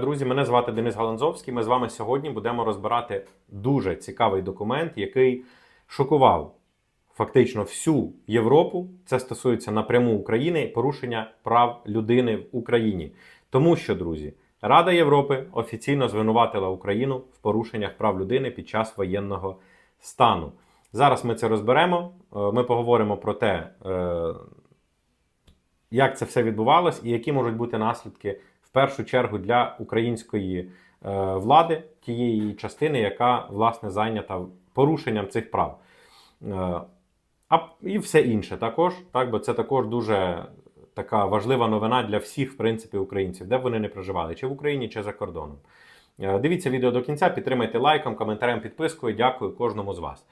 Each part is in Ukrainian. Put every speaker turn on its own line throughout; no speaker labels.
Друзі, мене звати Денис Галанзовський. Ми з вами сьогодні будемо розбирати дуже цікавий документ, який шокував фактично всю Європу. Це стосується напряму України порушення прав людини в Україні. Тому що, друзі, Рада Європи офіційно звинуватила Україну в порушеннях прав людини під час воєнного стану. Зараз ми це розберемо. Е, Ми поговоримо про те, е, як це все відбувалось і які можуть бути наслідки в першу чергу для української е, влади, тієї частини, яка власне зайнята порушенням цих прав. Е, а і все інше також, так, бо це також дуже така важлива новина для всіх, в принципі, українців, де б вони не проживали, чи в Україні, чи за кордоном. Е, Дивіться відео до кінця, підтримайте лайком, коментарем, підпискою. Дякую кожному з вас.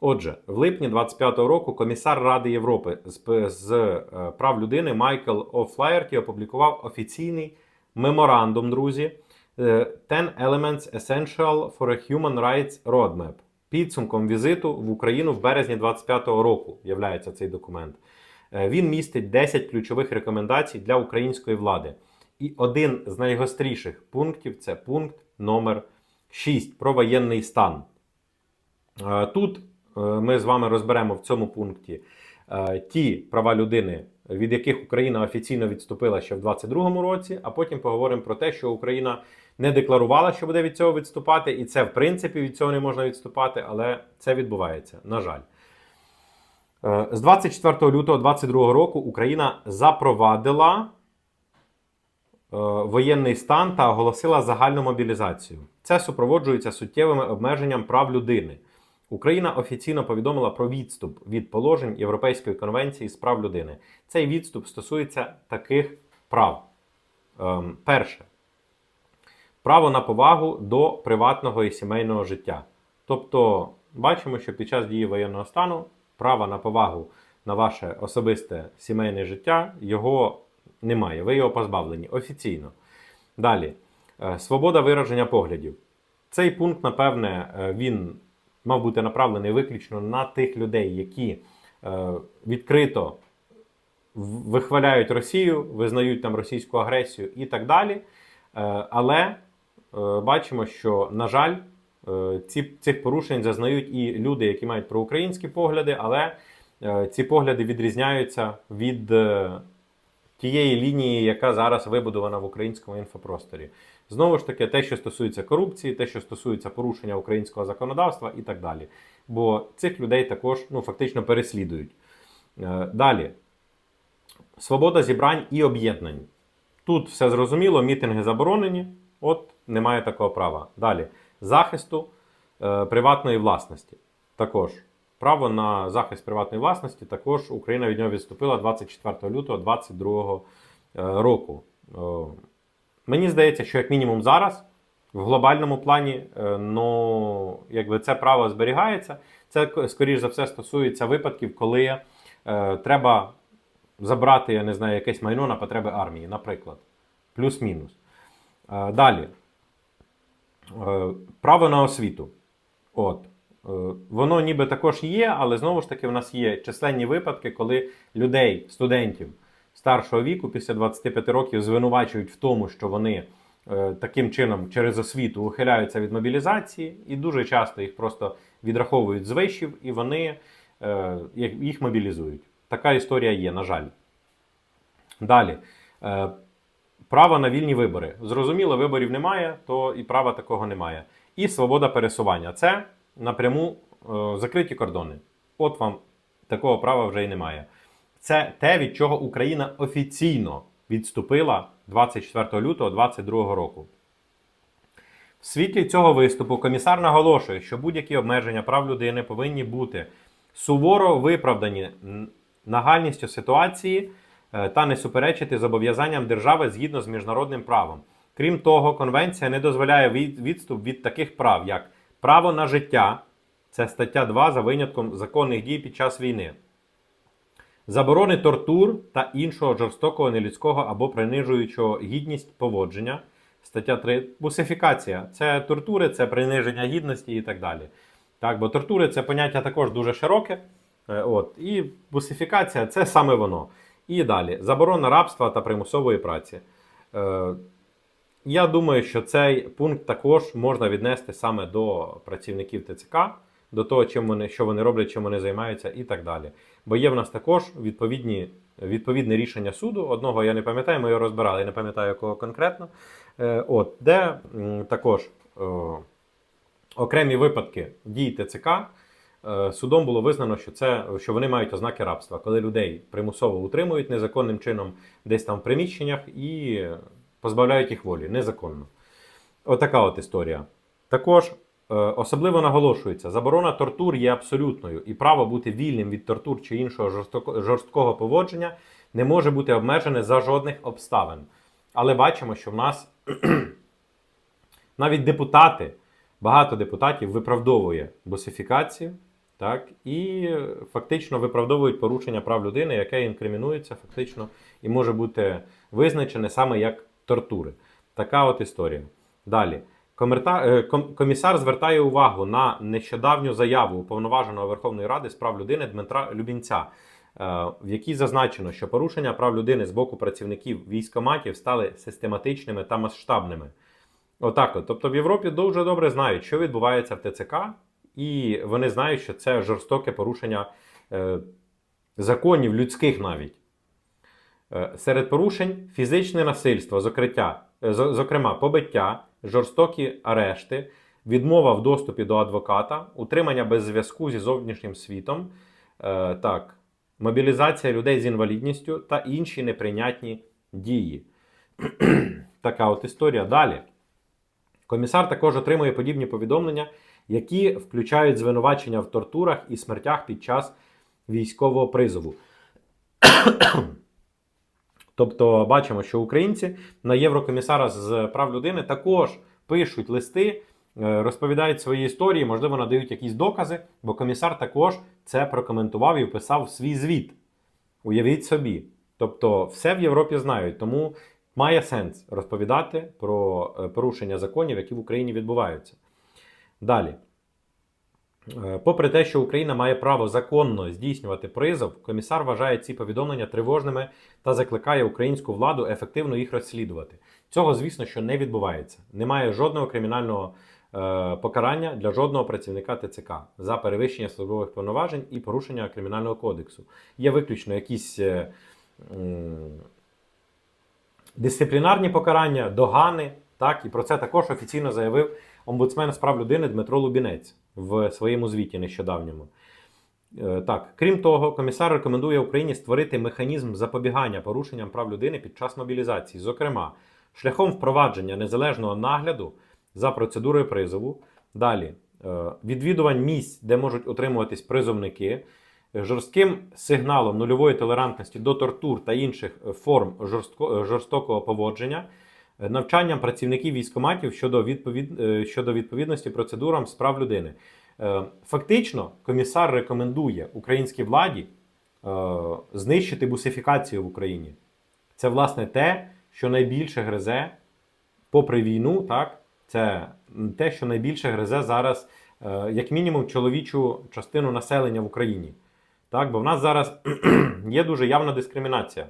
Отже, в липні 25-го року комісар Ради Європи з, з прав людини Майкл О'Флаєрті опублікував офіційний меморандум, друзі. е, 10 Elements Essential for a Human Rights Roadmap. Підсумком візиту в Україну в березні 25-го року являється цей документ. Е, Він містить 10 ключових рекомендацій для української влади. І один з найгостріших пунктів це пункт номер 6 про воєнний стан. Е, Тут е, ми з вами розберемо в цьому пункті е, ті права людини, від яких Україна офіційно відступила ще в 2022 році, а потім поговоримо про те, що Україна не декларувала, що буде від цього відступати, і це в принципі від цього не можна відступати, але це відбувається, на жаль. Е, З 24 лютого 2022 року Україна запровадила е, воєнний стан та оголосила загальну мобілізацію. Це супроводжується суттєвими обмеженням прав людини. Україна офіційно повідомила про відступ від положень Європейської конвенції з прав людини. Цей відступ стосується таких прав. Ем, перше право на повагу до приватного і сімейного життя. Тобто, бачимо, що під час дії воєнного стану права на повагу на ваше особисте сімейне життя його немає. Ви його позбавлені офіційно. Далі, Е, свобода вираження поглядів. Цей пункт, напевне, е, він мав бути направлений виключно на тих людей, які е, відкрито вихваляють Росію, визнають там російську агресію і так далі. Е, Але е, бачимо, що, на жаль, е, ці, цих порушень зазнають і люди, які мають проукраїнські погляди, але е, ці погляди відрізняються від е, тієї лінії, яка зараз вибудована в українському інфопросторі. Знову ж таки, те, що стосується корупції, те, що стосується порушення українського законодавства і так далі. Бо цих людей також ну, фактично переслідують. Е, Далі. Свобода зібрань і об'єднань. Тут все зрозуміло, мітинги заборонені, от немає такого права. Далі. Захисту е, приватної власності. Також. Право на захист приватної власності також Україна від нього відступила 24 лютого 2022 е, року. Е, Мені здається, що як мінімум зараз, в глобальному плані, е, ну, якби це право зберігається. Це, скоріш за все, стосується випадків, коли е, треба забрати, я не знаю, якесь майно на потреби армії, наприклад. Плюс-мінус. Е, Далі. Е, Право на освіту. От. Е, Воно ніби також є, але знову ж таки в нас є численні випадки, коли людей, студентів старшого віку після 25 років звинувачують в тому, що вони е, таким чином через освіту ухиляються від мобілізації, і дуже часто їх просто відраховують з вишів, і вони е, їх- мобілізують. Така історія є, на жаль. Далі. Право на вільні вибори. Зрозуміло, виборів немає, то і права такого немає. І свобода пересування. Це напряму е, закриті кордони. От вам такого права вже й немає. Це те, від чого Україна офіційно відступила 24 лютого 2022 року. В світлі цього виступу комісар наголошує, що будь-які обмеження прав людини повинні бути суворо виправдані нагальністю ситуації е, та не суперечити зобов'язанням держави згідно з міжнародним правом. Крім того, конвенція не дозволяє відступ від таких прав, як право на життя, це стаття 2 за винятком законних дій під час війни, заборони тортур та іншого жорстокого, нелюдського або принижуючого гідність поводження. Стаття 3. Бусифікація. Це тортури, це приниження гідності і так далі. Так, бо тортури це поняття також дуже широке. Е, От. І бусифікація це саме воно. І далі. Заборона рабства та примусової праці. Я думаю, що цей пункт також можна віднести саме до працівників ТЦК, до того, чим вони, що вони роблять, чим вони займаються, і так далі. Бо є в нас також відповідні, відповідне рішення суду. Одного я не пам'ятаю, ми його розбирали, я не пам'ятаю якого конкретно. Е, от, де також е, окремі випадки дій ТЦК. е, Судом було визнано, що це що вони мають ознаки рабства, коли людей примусово утримують незаконним чином десь там в приміщеннях і позбавляють їх волі незаконно. Отака от історія. Також е, особливо наголошується, заборона тортур є абсолютною, і право бути вільним від тортур чи іншого жорстоко, жорсткого поводження не може бути обмежене за жодних обставин. Але бачимо, що в нас навіть депутати, багато депутатів виправдовує босифікацію, так, і фактично виправдовують порушення прав людини, яке інкримінується фактично і може бути визначене саме як тортури. Така от історія. Далі. Е, ком- Комісар звертає увагу на нещодавню заяву уповноваженого Верховної Ради з прав людини Дмитра Любінця, е, в якій зазначено, що порушення прав людини з боку працівників військоматів стали систематичними та масштабними. Отак, от. тобто в Європі дуже добре знають, що відбувається в ТЦК, і вони знають, що це жорстоке порушення е, законів людських навіть. Е, Серед порушень фізичне насильство, зокриття, е, зокрема побиття, жорстокі арешти, відмова в доступі до адвоката, утримання без зв'язку зі зовнішнім світом, е, так, мобілізація людей з інвалідністю та інші неприйнятні дії. така от історія. Далі. Комісар також отримує подібні повідомлення, які включають звинувачення в тортурах і смертях під час військового призову. Тобто бачимо, що українці на Єврокомісара з прав людини також пишуть листи, е, розповідають свої історії, можливо, надають якісь докази, бо комісар також це прокоментував і вписав свій звіт. Уявіть собі. Тобто, все в Європі знають, тому має сенс розповідати про е, порушення законів, які в Україні відбуваються. Далі. Е, Попри те, що Україна має право законно здійснювати призов, комісар вважає ці повідомлення тривожними та закликає українську владу ефективно їх розслідувати. Цього, звісно, що не відбувається. Немає жодного кримінального е, покарання для жодного працівника ТЦК за перевищення службових повноважень і порушення кримінального кодексу. Є виключно якісь е, м, дисциплінарні покарання, догани. Так, і про це також офіційно заявив омбудсмен з прав людини Дмитро Лубінець в своєму звіті нещодавньому. Е, Так, крім того, комісар рекомендує Україні створити механізм запобігання порушенням прав людини під час мобілізації, зокрема, шляхом впровадження незалежного нагляду за процедурою призову. Далі е, відвідувань місць, де можуть утримуватись призовники, е, жорстким сигналом нульової толерантності до тортур та інших форм жорстко, жорстокого поводження, навчанням працівників військоматів щодо, відповід, е, щодо відповідності процедурам з прав людини. Е, Фактично, комісар рекомендує українській владі е, знищити бусифікацію в Україні. Це, власне, те, що найбільше гризе, попри війну, так, це те, що найбільше гризе зараз, е, як мінімум, чоловічу частину населення в Україні. Так, бо в нас зараз є дуже явна дискримінація е,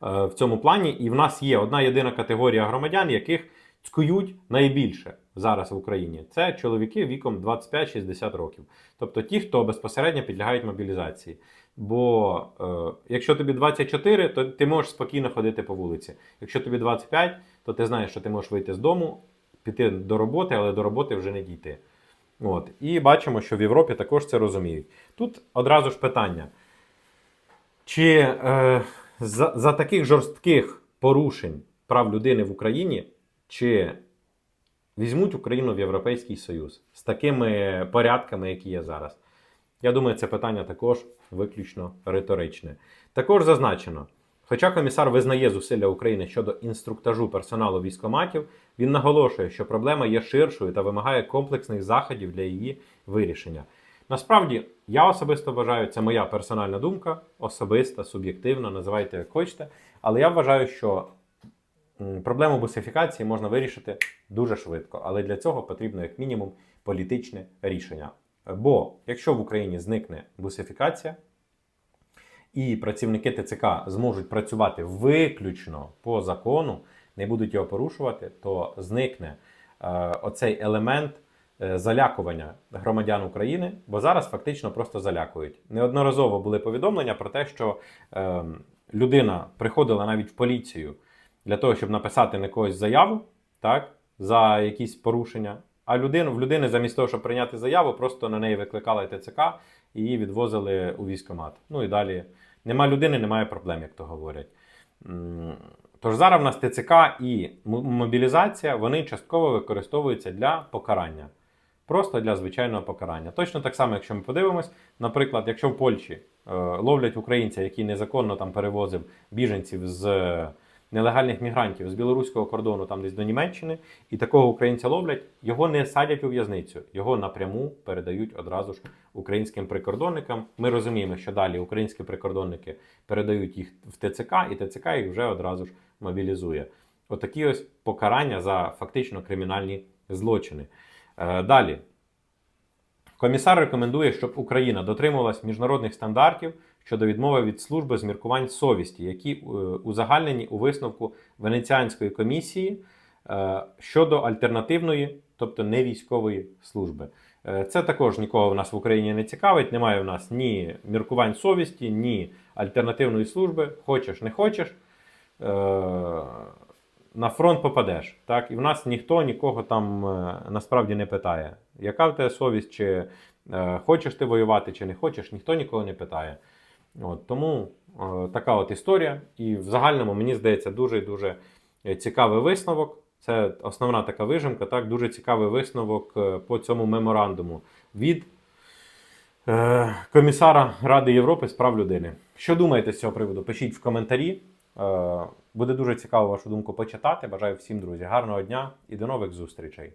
в цьому плані, і в нас є одна єдина категорія громадян, яких цькують найбільше зараз в Україні. Це чоловіки віком 25-60 років. Тобто ті, хто безпосередньо підлягають мобілізації. Бо е, якщо тобі 24, то ти можеш спокійно ходити по вулиці. Якщо тобі 25, то ти знаєш, що ти можеш вийти з дому, піти до роботи, але до роботи вже не дійти. От. І бачимо, що в Європі також це розуміють. Тут одразу ж питання. Чи е, за, за таких жорстких порушень прав людини в Україні, чи візьмуть Україну в Європейський Союз з такими порядками, які є зараз? Я думаю, це питання також виключно риторичне. Також зазначено, хоча комісар визнає зусилля України щодо інструктажу персоналу військоматів, він наголошує, що проблема є ширшою та вимагає комплексних заходів для її вирішення. Насправді, я особисто вважаю, це моя персональна думка, особиста, суб'єктивна, називайте як хочете. Але я вважаю, що проблему бусифікації можна вирішити дуже швидко. Але для цього потрібно, як мінімум, політичне рішення. Бо якщо в Україні зникне бусифікація, і працівники ТЦК зможуть працювати виключно по закону, не будуть його порушувати, то зникне е, оцей елемент залякування громадян України, бо зараз фактично просто залякують. Неодноразово були повідомлення про те, що е, людина приходила навіть в поліцію для того, щоб написати на когось заяву, так, за якісь порушення. А людину, в людини замість того, щоб прийняти заяву, просто на неї викликали ТЦК і її відвозили у військкомат. Ну і далі нема людини, немає проблем, як то говорять. Тож зараз в нас ТЦК і мобілізація вони частково використовуються для покарання. Просто для звичайного покарання. Точно так само, якщо ми подивимось, наприклад, якщо в Польщі е, ловлять українця, який незаконно там перевозив біженців з е, нелегальних мігрантів з білоруського кордону, там десь до Німеччини, і такого українця ловлять, його не садять у в'язницю, його напряму передають одразу ж українським прикордонникам. Ми розуміємо, що далі українські прикордонники передають їх в ТЦК, і ТЦК їх вже одразу ж мобілізує. Отакі ось покарання за фактично кримінальні злочини. Е, Далі. Комісар рекомендує, щоб Україна дотримувалась міжнародних стандартів щодо відмови від служби з міркувань совісті, які е, узагальнені у висновку Венеціанської комісії е, щодо альтернативної, тобто не військової служби. Це також нікого в нас в Україні не цікавить. Немає в нас ні міркувань совісті, ні альтернативної служби. Хочеш, не хочеш. На фронт попадеш. Так? І в нас ніхто нікого там е, насправді не питає, яка в тебе совість, чи е, хочеш ти воювати, чи не хочеш, ніхто нікого не питає. От, тому е, така от історія. І в загальному мені здається дуже і дуже цікавий висновок. Це основна така вижимка, так, дуже цікавий висновок е, по цьому меморандуму від е, комісара Ради Європи з прав людини. Що думаєте з цього приводу? Пишіть в коментарі. Е, буде дуже цікаво вашу думку почитати. Бажаю всім, друзі, гарного дня і до нових зустрічей.